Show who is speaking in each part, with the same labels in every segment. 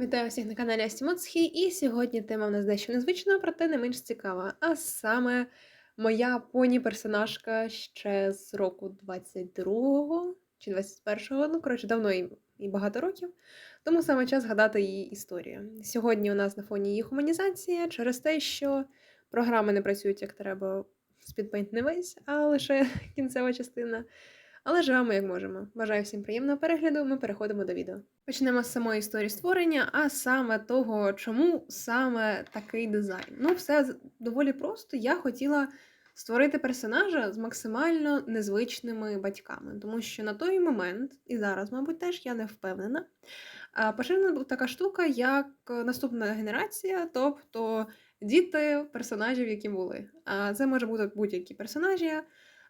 Speaker 1: Вітаю всіх на каналі Астімоцхі, і сьогодні тема в нас дещо незвична, проте не менш цікава. А саме моя поні-персонажка ще з року 22-го чи 21-го, ну коротше, давно і, і багато років. Тому саме час згадати її історію. Сьогодні у нас на фоні її гуманізація через те, що програми не працюють як треба. Speedpaint не весь, а лише кінцева частина. Але живемо як можемо. Бажаю всім приємного перегляду. Ми переходимо до відео. Почнемо з самої історії створення, а саме того, чому саме такий дизайн. Ну, все доволі просто. Я хотіла створити персонажа з максимально незвичними батьками, тому що на той момент, і зараз, мабуть, теж я не впевнена. Поширена була така штука, як е, наступна генерація, тобто діти персонажів, які були. А це може бути будь-які персонажі.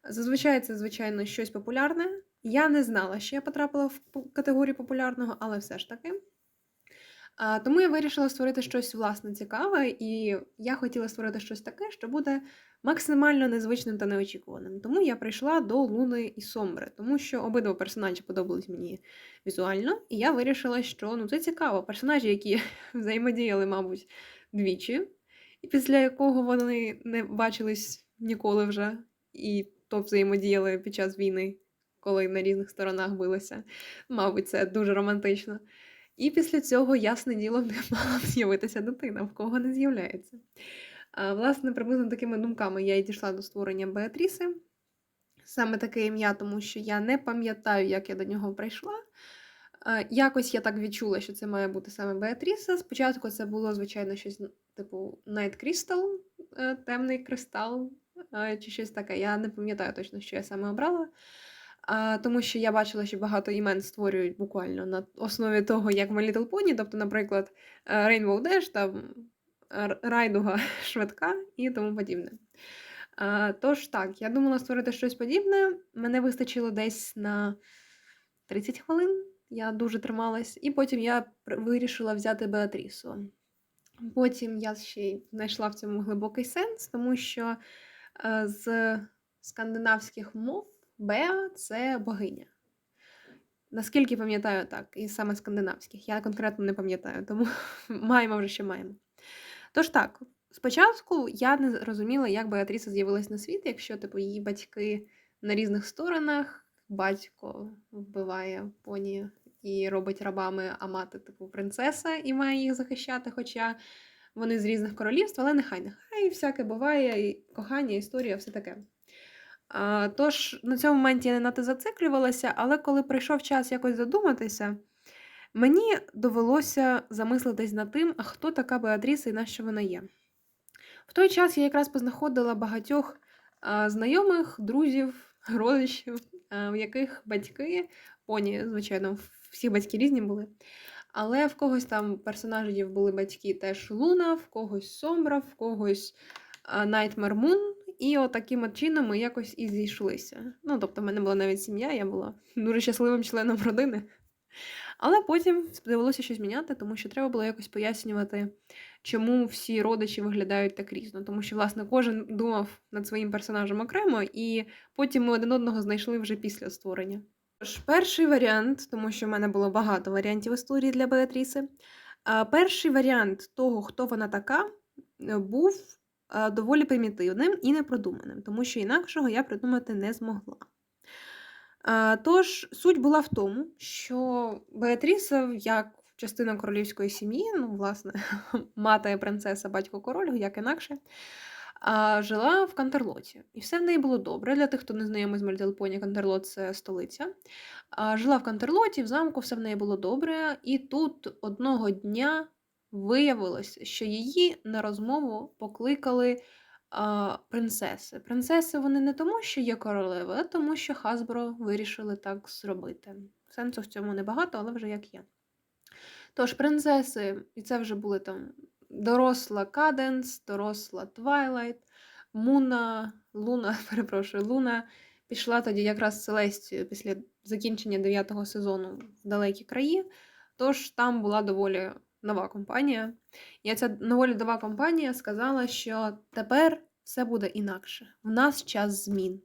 Speaker 1: Зазвичай це, звичайно, щось популярне. Я не знала, що я потрапила в категорію популярного, але все ж таки. Тому я вирішила створити щось власне цікаве, і я хотіла створити щось таке, що буде максимально незвичним та неочікуваним. Тому я прийшла до Луни і Сомбри, тому що обидва персонажі подобались мені візуально, і я вирішила, що ну це цікаво. Персонажі, які взаємодіяли, мабуть, двічі, і після якого вони не бачились ніколи вже, і то взаємодіяли під час війни, коли на різних сторонах билися. Мабуть, це дуже романтично. І після цього, ясне діло, не мала з'явитися дитина, в кого не з'являється. Власне, приблизно такими думками я і дійшла до створення Беатріси. Саме таке ім'я, тому що я не пам'ятаю, як я до нього прийшла. Якось я так відчула, що це має бути саме Беатріса. Спочатку це було, звичайно, щось типу Night Crystal, е, темний кристал, чи щось таке. Я не пам'ятаю точно, що я саме обрала. Тому що я бачила, що багато імен створюють буквально на основі того, як My Little Pony, тобто, наприклад, е, Rainbow Dash, там Райдуга швидка і тому подібне. Тож так, я думала створити щось подібне. Мене вистачило десь на 30 хвилин. Я дуже трималась, і потім я вирішила взяти Беатрісу. Потім я ще й знайшла в цьому глибокий сенс, тому що з скандинавських мов Беа це богиня. Наскільки пам'ятаю, так, і саме скандинавських. Я конкретно не пам'ятаю, тому маємо вже що маємо. Тож так, спочатку я не розуміла, як Беатріса з'явилась на світ, якщо типу, її батьки на різних сторонах, батько вбиває поні і робить рабами, а мати, типу, принцеса і має їх захищати, хоча вони з різних королівств, але нехай, нехай всяке буває, і кохання, історія, все таке. А, тож на цьому моменті я не надто зациклювалася, але коли прийшов час якось задуматися, мені довелося замислитись над тим, а хто така Беатріса і на що вона є. В той час я якраз познаходила багатьох знайомих, друзів, родичів, в яких батьки, поні, звичайно, всі батьки різні були. Але в когось там персонажів були батьки теж Луна, в когось Сомбра, в когось Nightmare Moon. І от таким от чином ми якось і зійшлися. Ну, тобто, в мене була навіть сім'я, я була дуже щасливим членом родини. Але потім довелося щось міняти, тому що треба було якось пояснювати, чому всі родичі виглядають так різно. Тому що, власне, кожен думав над своїм персонажем окремо, і потім ми один одного знайшли вже після створення. Тож, перший варіант, тому що в мене було багато варіантів історії для Беатріси. Перший варіант того, хто вона така, е, був е, доволі примітивним і непродуманим, тому що інакшого я придумати не змогла. Тож суть була в тому, що Беатріса, як частина королівської сім'ї, ну, власне, мати принцеса, батько король, як інакше, а, жила в Кантерлоті. І все в неї було добре. Для тих, хто не знайомий з Мальтелпоні, Кантерлот це столиця. А, Жила в Кантерлоті, в замку все в неї було добре. І тут одного дня виявилось, що її на розмову покликали принцеси. Принцеси вони не тому, що є королеви, а тому, що Хасбро вирішили так зробити. Сенсу в цьому небагато, але вже як є. Тож, принцеси, і це вже були там доросла Каденс, доросла Твайлайт, Муна, Луна, перепрошую, Луна пішла тоді якраз з Селестією після закінчення 9 сезону в далекі краї. Тож там була доволі нова компанія. І ця доволі нова компанія сказала, що тепер все буде інакше. В нас час змін.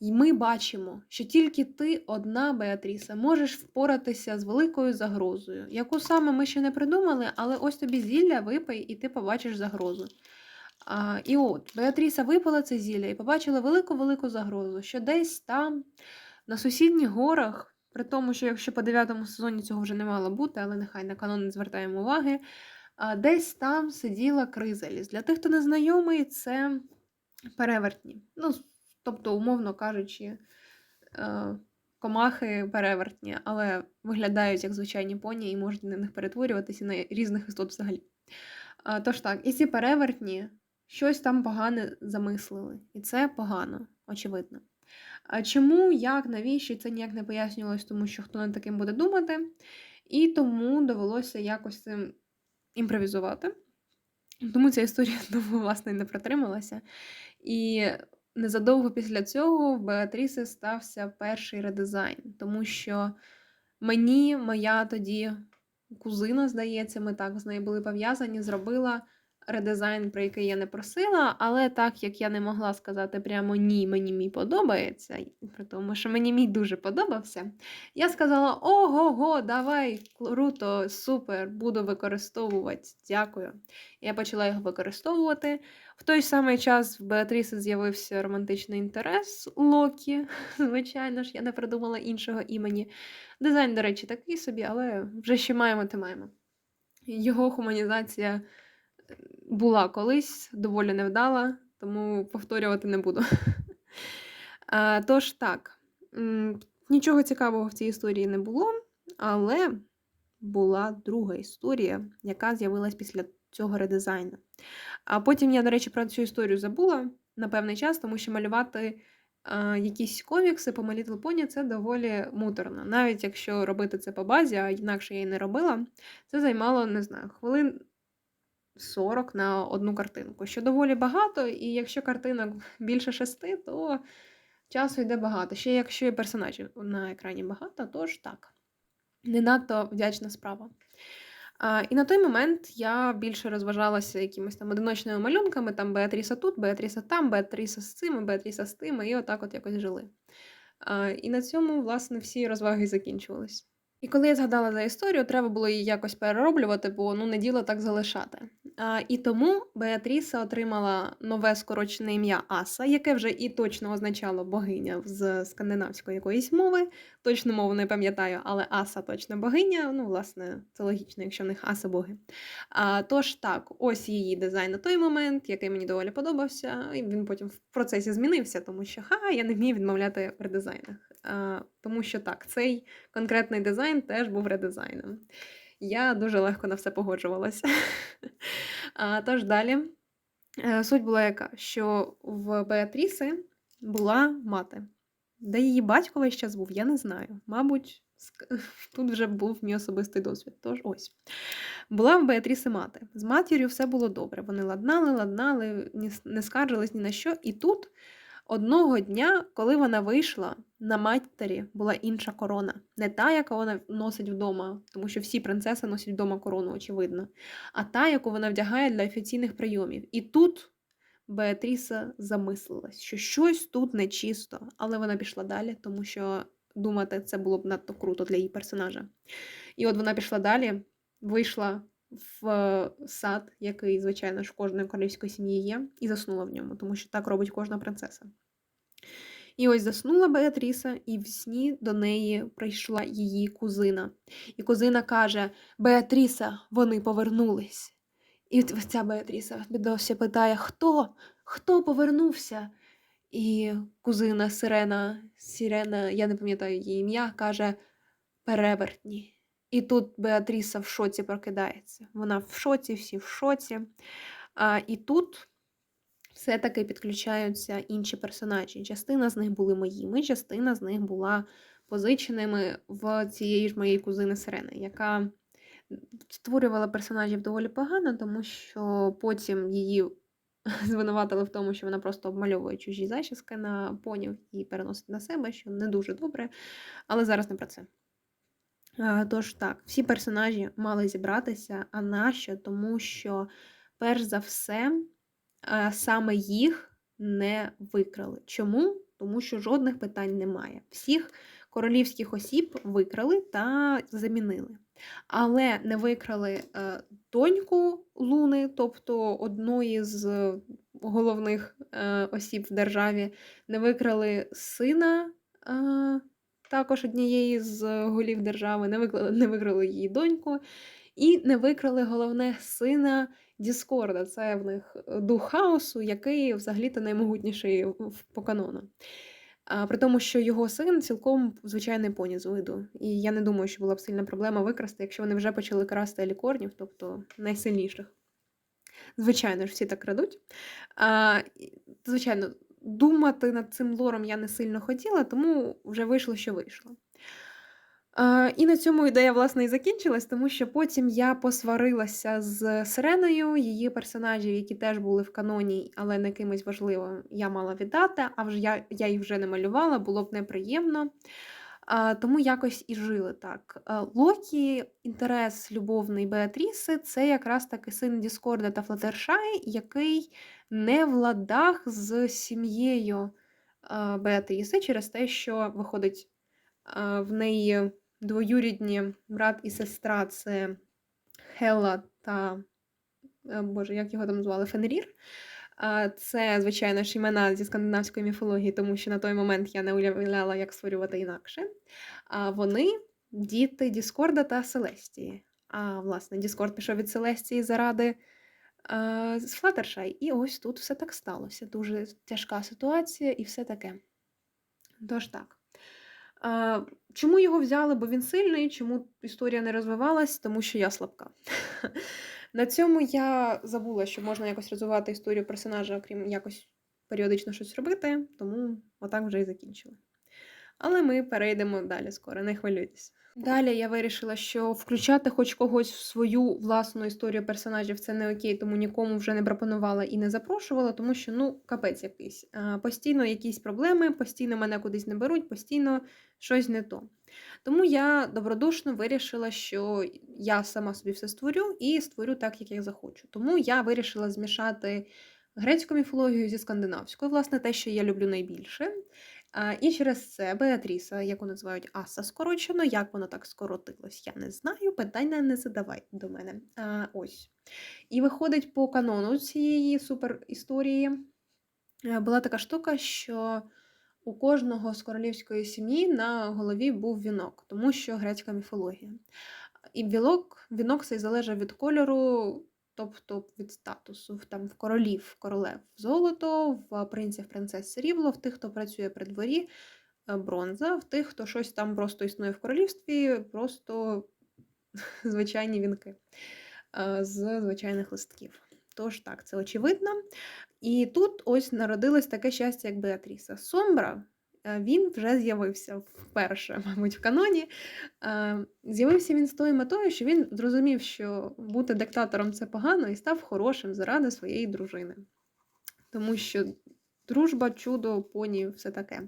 Speaker 1: І ми бачимо, що тільки ти одна, Беатріса, можеш впоратися з великою загрозою, яку саме ми ще не придумали, але ось тобі зілля випий, і ти побачиш загрозу. А, І от Беатріса випила це зілля і побачила велику-велику загрозу, що десь там, на сусідніх горах, при тому, що якщо по дев'ятому сезоні цього вже не мало бути, але нехай на канон не звертаємо уваги, а, десь там сиділа кризаліс. Для тих, хто не знайомий, це перевертні. Ну, тобто, умовно кажучи, е, комахи перевертні, але виглядають як звичайні поні і можуть на них перетворюватися на різних істот взагалі. Тож так, і ці перевертні щось там погане замислили. І це погано, очевидно. Чому, як, навіщо це ніяк не пояснювалось, тому що хто над таким буде думати, і тому довелося якось цим імпровізувати. Тому ця історія довго, власне, не протрималася. І незадовго після цього в Беатріси стався перший редизайн, тому що мені моя тоді кузина, здається, ми так з нею були пов'язані, зробила редизайн, про який я не просила, але так як я не могла сказати прямо ні, мені мій подобається, при тому, що мені мій дуже подобався, я сказала: ого, го давай, круто, супер, буду використовувати. Дякую. Я почала його використовувати. В той самий час в Беатріси з'явився романтичний інтерес Локі. Звичайно ж, я не придумала іншого імені. Дизайн, до речі, такий собі, але вже що маємо, те маємо. Його хуманізація була колись доволі невдала, тому повторювати не буду. А, Тож так, нічого цікавого в цій історії не було, але була друга історія, яка з'явилась після цього редизайну. А потім я, до речі, про цю історію забула на певний час, тому що малювати якісь комікси по My Little це доволі муторно. Навіть якщо робити це по базі, а інакше я і не робила, це займало, не знаю, хвилин 40 на одну картинку, що доволі багато, і якщо картинок більше шести, то часу йде багато. Ще якщо і персонажів на екрані багато, то ж так. Не надто вдячна справа. А, І на той момент я більше розважалася якимись там одиночними малюнками, там Беатріса тут, Беатріса там, Беатріса з цим, Беатріса з тим, і отак от якось жили. А, І на цьому, власне, всі розваги закінчувались. І коли я згадала за історію, треба було її якось перероблювати, бо ну не діло так залишати. А, І тому Беатріса отримала нове скорочене ім'я Аса, яке вже і точно означало богиня з скандинавської якоїсь мови. Точну мову не пам'ятаю, але Аса точно богиня. Ну, власне, це логічно, якщо в них аса боги. А, Тож так, ось її дизайн на той момент, який мені доволі подобався. І він потім в процесі змінився, тому що ха, я не вмію відмовляти в редизайнах. А, Тому що так, цей конкретний дизайн теж був редизайном. Я дуже легко на все погоджувалася. Тож далі. Е, суть була яка, що в Беатріси була мати. Де її батько весь час був, я не знаю. Мабуть, тут вже був мій особистий досвід. Тож ось. Була в Беатріси мати. З матір'ю все було добре. Вони ладнали, ладнали, не скаржились ні на що. І тут Одного дня, коли вона вийшла, на матері була інша корона. Не та, яка вона носить вдома, тому що всі принцеси носять вдома корону, очевидно, а та, яку вона вдягає для офіційних прийомів. І тут Беатріса замислилась, що щось тут нечисто, але вона пішла далі, тому що думати це було б надто круто для її персонажа. І от вона пішла далі, вийшла в сад, який, звичайно ж, в кожної королівської сім'ї є, і заснула в ньому, тому що так робить кожна принцеса. І ось заснула Беатріса, і в сні до неї прийшла її кузина. І кузина каже: Беатріса, вони повернулись. І ця Беатріса досі питає: Хто? Хто повернувся? І кузина Сирена, Сірена, я не пам'ятаю її ім'я, каже: Перевертні. І тут Беатріса в шоці прокидається. Вона в шоці, всі в шоці. А, І тут все-таки підключаються інші персонажі. Частина з них були моїми, частина з них була позиченими в цієї ж моєї кузини Сирени, яка створювала персонажів доволі погано, тому що потім її звинуватили в тому, що вона просто обмальовує чужі зачіски на понів і переносить на себе, що не дуже добре. Але зараз не про це. Тож так, всі персонажі мали зібратися. А нащо? Тому що, перш за все, саме їх не викрали. Чому? тому що жодних питань немає. Всіх королівських осіб викрали та замінили. Але не викрали е, доньку Луни, тобто одної з головних е, осіб в державі, не викрали сина. Е, також однієї з голів держави, не викрали, не викрали її доньку, і не викрали головне сина Діскорда. Це в них дух хаосу, який взагалі-то наймогутніший по канону. А, При тому, що його син цілком звичайний поні з виду. І я не думаю, що була б сильна проблема викрасти, якщо вони вже почали красти алікорнів, тобто найсильніших. Звичайно ж, всі так крадуть. А, Звичайно, думати над цим лором я не сильно хотіла, тому вже вийшло, що вийшло. А, І на цьому ідея, власне, і закінчилась, тому що потім я посварилася з Сиреною, її персонажів, які теж були в каноні, але не кимось важливим, я мала віддати, а вже я я їх вже не малювала, було б неприємно. Тому якось і жили так. Локі, інтерес любовний Беатріси це якраз таки син Діскорда та Флатершай, який не в ладах з сім'єю Беатріси через те, що виходить в неї двоюрідні брат і сестра це Хелла та, е, Боже, як його там звали? Фенрір. Це, звичайно ж, імена зі скандинавської міфології, тому що на той момент я не уявляла, як створювати інакше. А Вони діти Діскорда та Селестії. А власне, Діскорд пішов від Селестії заради з Флаттершай. І ось тут все так сталося. Дуже тяжка ситуація і все таке. Тож так. Чому його взяли? Бо він сильний, чому історія не розвивалась? Тому що я слабка. На цьому я забула, що можна якось розвивати історію персонажа, окрім якось періодично щось робити, тому отак вже і закінчили. Але ми перейдемо далі скоро, не хвилюйтесь. Далі я вирішила, що включати хоч когось в свою власну історію персонажів це не окей, тому нікому вже не пропонувала і не запрошувала, тому що ну капець якийсь. Постійно якісь проблеми, постійно мене кудись не беруть, постійно щось не то. Тому я добродушно вирішила, що я сама собі все створю і створю так, як я захочу. Тому я вирішила змішати грецьку міфологію зі скандинавською, власне, те, що я люблю найбільше. І через це Беатріса, яку називають Аса скорочено, як воно так скоротилось, я не знаю. Питання не задавай до мене. А, Ось. І виходить по канону цієї супер історії. Е, була така штука, що у кожного з королівської сім'ї на голові був вінок, тому що грецька міфологія. І вілок, вінок цей залежав від кольору тобто від статусу там в королів, королев золото, в принців, принцес срібло, в тих, хто працює при дворі, е, бронза, в тих, хто щось там просто існує в королівстві, просто звичайні вінки е, з звичайних листків. Тож так, це очевидно. І тут ось народилось таке щастя, як Беатріса. Сомбра він вже з'явився вперше, мабуть, в каноні. Е, з'явився він з тою метою, що він зрозумів, що бути диктатором це погано, і став хорошим заради своєї дружини. Тому що дружба, чудо, поні, все таке.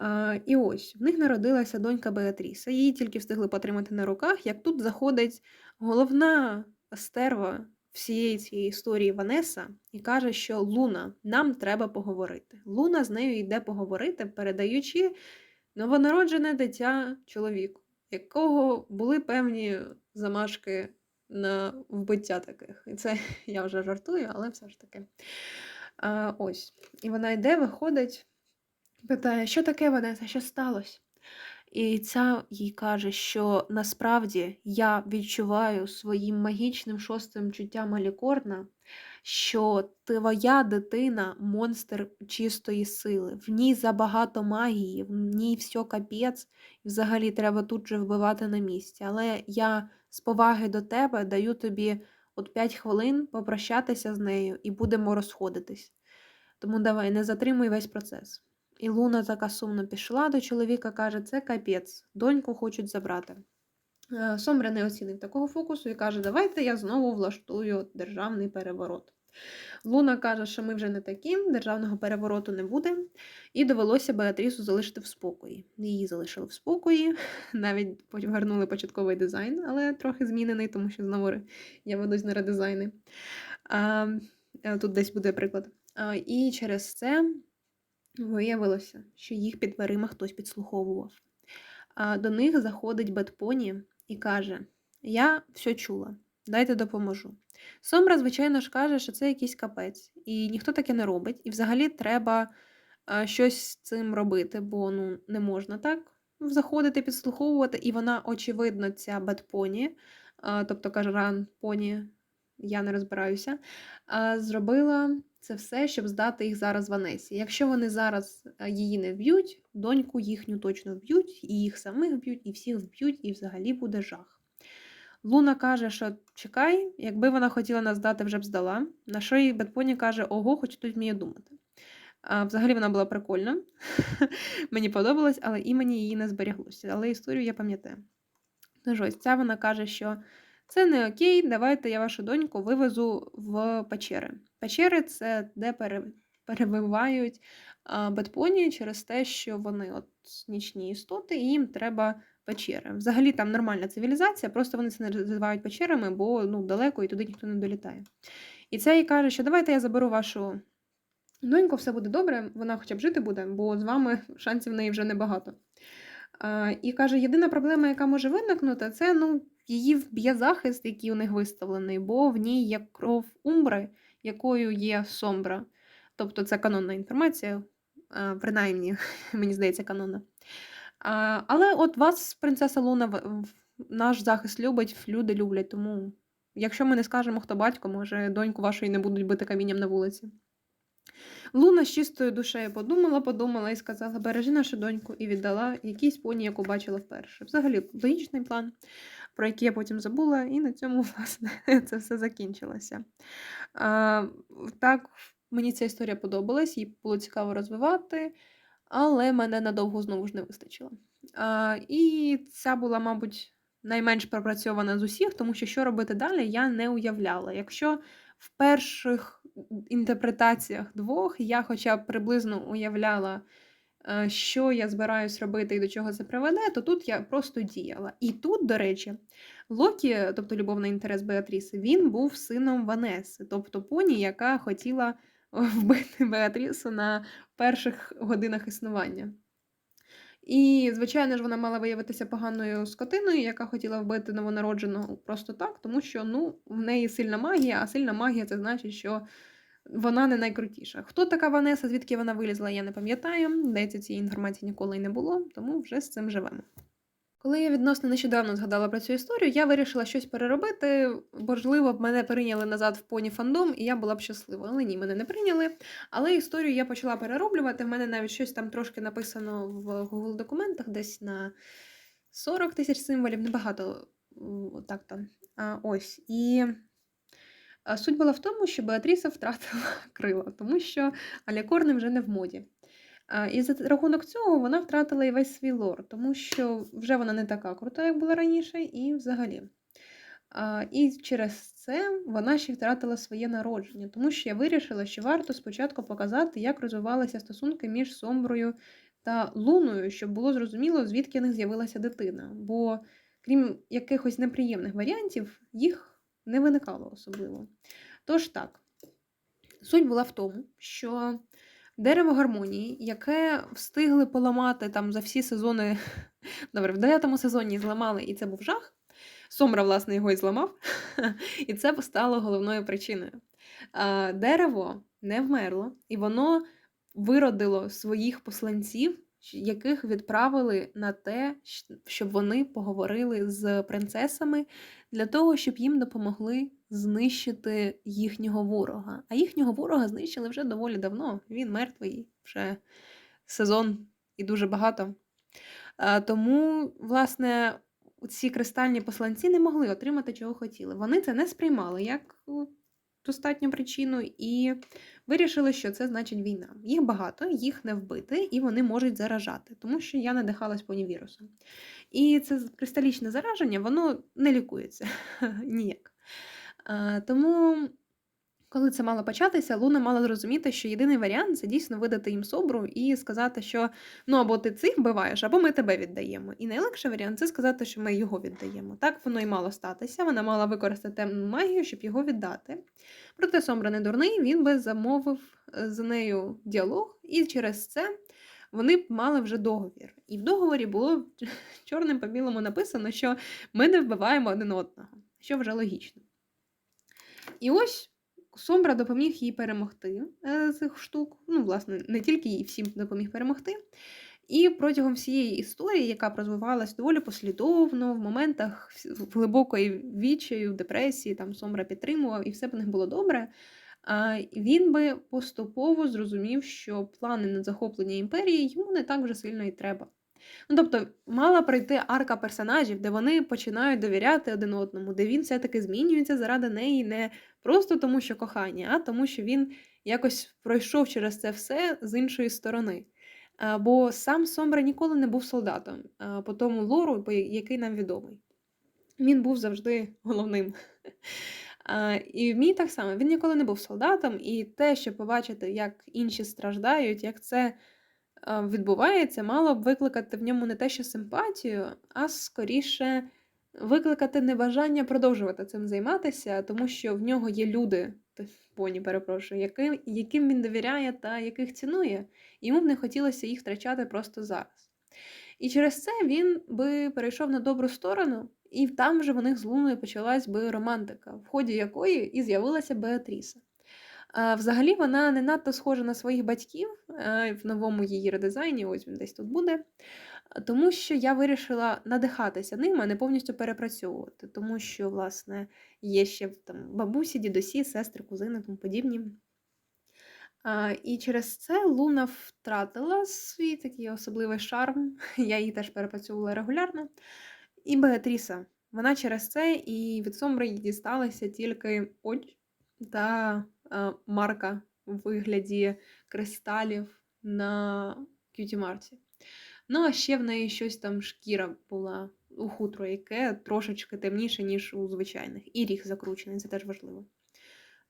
Speaker 1: Е, і ось в них народилася донька Беатріса. Її тільки встигли потримати на руках, як тут заходить головна стерва всієї цієї історії Ванеса і каже, що Луна, нам треба поговорити. Луна з нею йде поговорити, передаючи новонароджене дитя чоловіку, якого були певні замашки на вбиття таких. І це я вже жартую, але все ж таки. А, Ось. І вона йде, виходить, питає, що таке Ванеса, що сталося? І ця їй каже, що насправді я відчуваю своїм магічним шостим чуттям Алікорна, що твоя дитина монстр чистої сили, в ній забагато магії, в ній все капець, і взагалі треба тут же вбивати на місці. Але я з поваги до тебе даю тобі от 5 хвилин попрощатися з нею і будемо розходитись. Тому давай не затримуй весь процес. І Луна така сумно пішла до чоловіка, каже, це капець, доньку хочуть забрати. Е, Сомбра не оцінив такого фокусу і каже, давайте я знову влаштую державний переворот. Луна каже, що ми вже не такі, державного перевороту не буде, і довелося Беатрісу залишити в спокої. Її залишили в спокої, навіть повернули початковий дизайн, але трохи змінений, тому що знову я ведусь на редизайни. А, Тут десь буде приклад. І через це Виявилося, що їх під дверима хтось підслуховував. До них заходить Бетпоні і каже: Я все чула, дайте допоможу. Сомбра, звичайно ж, каже, що це якийсь капець, і ніхто таке не робить. І взагалі треба щось з цим робити, бо ну, не можна так заходити, підслуховувати. І вона, очевидно, ця Бетпоні, тобто каже Ран Поні, я не розбираюся, зробила це все, щоб здати їх зараз Ванесі. Якщо вони зараз е, її не вб'ють, доньку їхню точно вб'ють, і їх самих вб'ють, і всіх вб'ють, і взагалі буде жах. Луна каже, що чекай, якби вона хотіла нас здати, вже б здала. На що їй Бетпоні каже, ого, хоч тут вміє думати. А, Взагалі вона була прикольна, мені подобалось, але імені її не зберіглося. Але історію я пам'ятаю. Тож ось ця вона каже, що це не окей, давайте я вашу доньку вивезу в печери. Печери це де пере, перебивають бетпоні через те, що вони от нічні істоти, і їм треба печери. Взагалі там нормальна цивілізація, просто вони це не називають печерами, бо ну, далеко і туди ніхто не долітає. І це їй каже, що давайте я заберу вашу доньку, все буде добре, вона хоча б жити буде, бо з вами шансів в неї вже небагато. І каже, єдина проблема, яка може виникнути, це ну, її вб'є захист, який у них виставлений, бо в ній є кров умбри, якою є сомбра. Тобто це канонна інформація, принаймні, мені здається, канонна. Але от вас, принцеса Луна, наш захист любить, люди люблять. Тому, якщо ми не скажемо, хто батько, може доньку вашої не будуть бити камінням на вулиці. Луна з чистою душею подумала, подумала і сказала: бережи нашу доньку, і віддала якійсь поні, яку бачила вперше. Взагалі, логічний план, про який я потім забула, і на цьому, власне, це все закінчилося. А, Так, мені ця історія подобалась, її було цікаво розвивати, але мене надовго знову ж не вистачило. А, І ця була, мабуть, найменш пропрацьована з усіх, тому що що робити далі, я не уявляла. Якщо в перших інтерпретаціях двох я хоча б приблизно уявляла, е, що я збираюсь робити і до чого це приведе, то тут я просто діяла. І тут, до речі, Локі, тобто любовний інтерес Беатріси, він був сином Ванеси, тобто поні, яка хотіла вбити Беатрісу на перших годинах існування. І, звичайно ж, вона мала виявитися поганою скотиною, яка хотіла вбити новонародженого просто так, тому що ну, в неї сильна магія, а сильна магія це значить, що вона не найкрутіша. Хто така Ванеса, звідки вона вилізла, я не пам'ятаю. Здається, цієї інформації ніколи й не було, тому вже з цим живемо. Коли я відносно нещодавно згадала про цю історію, я вирішила щось переробити. Можливо, б мене прийняли назад в поні фандом, і я була б щаслива. Але ні, мене не прийняли. Але історію я почала перероблювати. В мене навіть щось там трошки написано в Google документах, десь на 40 тисяч символів, небагато так там. Ось. І суть була в тому, що Беатріса втратила крила, тому що Алякорни вже не в моді. І за рахунок цього вона втратила і весь свій лор, тому що вже вона не така крута, як була раніше, і взагалі. І через це вона ще втратила своє народження, тому що я вирішила, що варто спочатку показати, як розвивалися стосунки між Сомброю та Луною, щоб було зрозуміло, звідки в них з'явилася дитина. Бо, крім якихось неприємних варіантів, їх не виникало особливо. Тож так, суть була в тому, що Дерево гармонії, яке встигли поламати там за всі сезони. Добре, в дев'ятому сезоні зламали, і це був жах. Сомра, власне, його і зламав, і це стало головною причиною. Дерево не вмерло, і воно виродило своїх посланців, яких відправили на те, щоб вони поговорили з принцесами для того, щоб їм допомогли знищити їхнього ворога. А їхнього ворога знищили вже доволі давно. Він мертвий вже сезон і дуже багато. Тому, власне, ці кристальні посланці не могли отримати, чого хотіли. Вони це не сприймали як достатню причину і вирішили, що це значить війна. Їх багато, їх не вбити, і вони можуть заражати, тому що я надихалась понівірусом. І це кристалічне зараження, воно не лікується ніяк. Тому Коли це мало початися, Луна мала зрозуміти, що єдиний варіант це дійсно видати їм собру і сказати, що ну або ти цих вбиваєш, або ми тебе віддаємо. І найлегший варіант це сказати, що ми його віддаємо. Так воно і мало статися. Вона мала використати темну магію, щоб його віддати. Проте Сомбра не дурний, він би замовив е, з нею діалог, і через це вони б мали вже договір. І в договорі було чорним по білому написано, що ми не вбиваємо один одного, що вже логічно. І ось Сомбра допоміг їй перемогти е, цих штук. Ну, власне, не тільки їй всім допоміг перемогти. І протягом всієї історії, яка розвивалась доволі послідовно, в моментах глибокої відчаю, депресії, там Сомбра підтримував, і все в них було добре. Він би поступово зрозумів, що плани на захоплення імперії йому не так вже сильно і треба. Ну, тобто, мала пройти арка персонажів, де вони починають довіряти один одному, де він все-таки змінюється заради неї не просто тому, що кохання, а тому, що він якось пройшов через це все з іншої сторони. Бо сам Сомбра ніколи не був солдатом, по тому лору, який нам відомий. Він був завжди головним. І мій так само, він ніколи не був солдатом, і те, що побачити, як інші страждають, як це відбувається, мало б викликати в ньому не те, що симпатію, а скоріше викликати небажання продовжувати цим займатися, тому що в нього є люди, поні, перепрошую, яким, яким він довіряє та яких цінує. Йому б не хотілося їх втрачати просто зараз. І через це він би перейшов на добру сторону, і там вже в них з Луною почалась би романтика, в ході якої і з'явилася Беатріса. Взагалі вона не надто схожа на своїх батьків е, в новому її редизайні, ось він десь тут буде. Тому що я вирішила надихатися ним, а не повністю перепрацьовувати. Тому що, власне, є ще там бабусі, дідусі, сестри, кузини, тому подібні. А, і через це Луна втратила свій такий особливий шарм. Я її теж перепрацьовувала регулярно. І Беатріса. Вона через це і від Сомбри дісталася тільки очі та марка в вигляді кристалів на К'юті Марті. Ну, а ще в неї щось там шкіра була у хутро, яке трошечки темніше, ніж у звичайних. І ріг закручений, це теж важливо.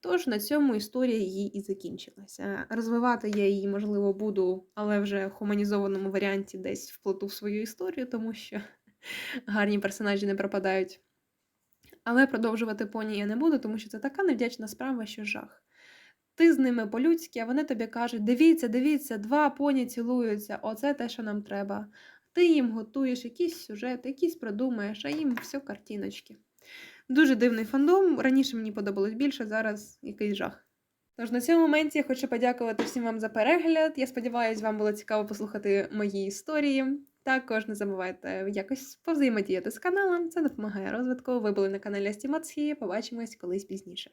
Speaker 1: Тож на цьому історія її і закінчилася. Розвивати я її, можливо, буду, але вже в хуманізованому варіанті десь вплоту в свою історію, тому що гарні персонажі не пропадають. Але продовжувати поні я не буду, тому що це така невдячна справа, що жах. Ти з ними по-людськи, а вони тобі кажуть: дивіться, дивіться, два поні цілуються, оце те, що нам треба. Ти їм готуєш якийсь сюжет, якийсь продумаєш, а їм все картиночки. Дуже дивний фандом. Раніше мені подобалось більше, зараз якийсь жах. Тож на цьому моменті я хочу подякувати всім вам за перегляд. Я сподіваюся, вам було цікаво послухати мої історії. Також не забувайте якось повзаємодіяти з каналом, це допомагає розвитку. Ви були на каналі Астімоції. Побачимось колись пізніше.